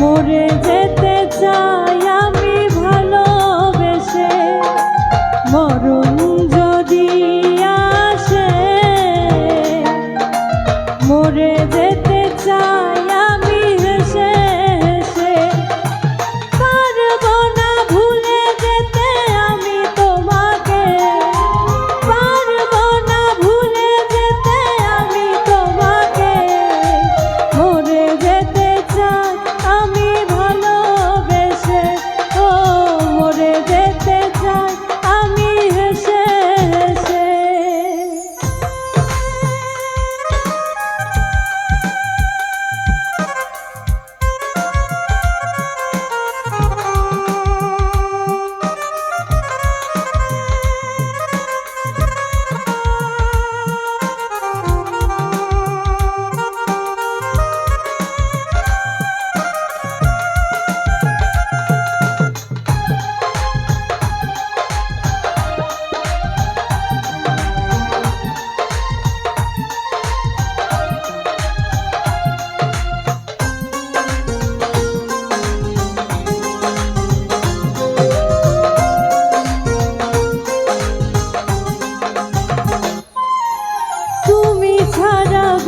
মরে যেতে চাই আমি ভালোবেসে। মরণ যদি আসে মরে যেতে চাই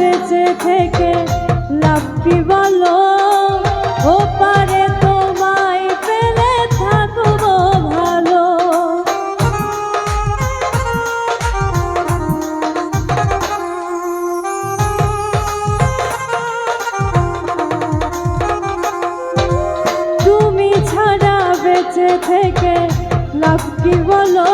বেঁচে থেকে লাভ কি বলো, ও পারে তোমায় পেলে থাকব ভালো। তুমি ছাড়া বেঁচে থেকে লাভ বলো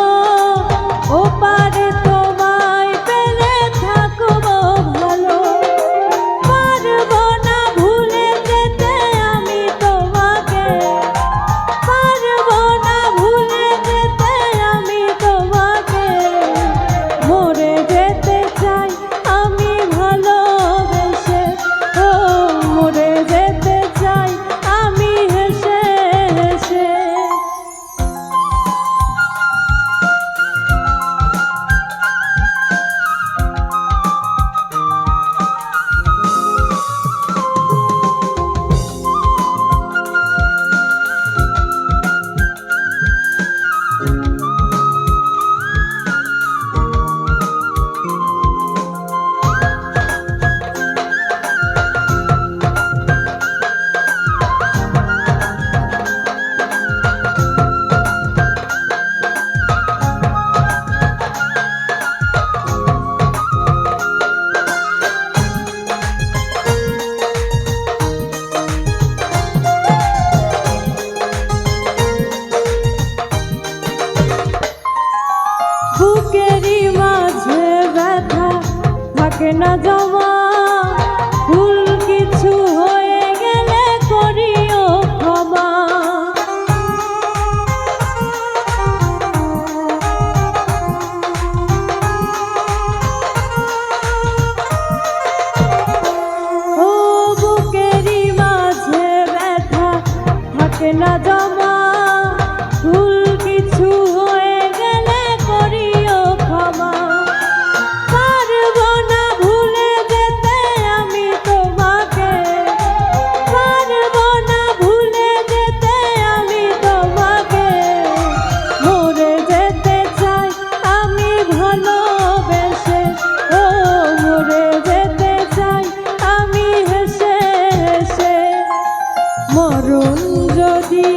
মরণ যদি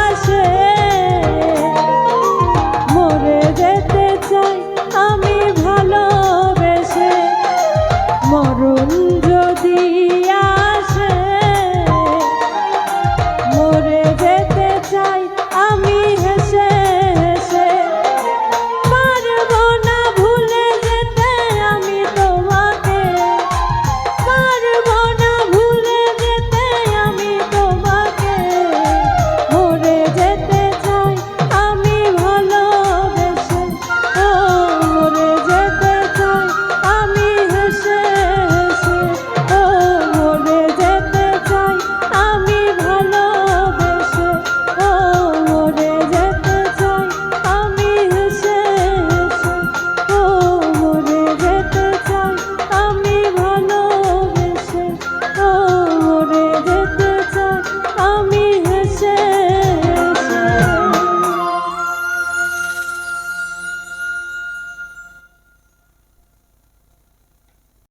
আসে মরে যেতে চাই আমি ভালোবেসে। মরণ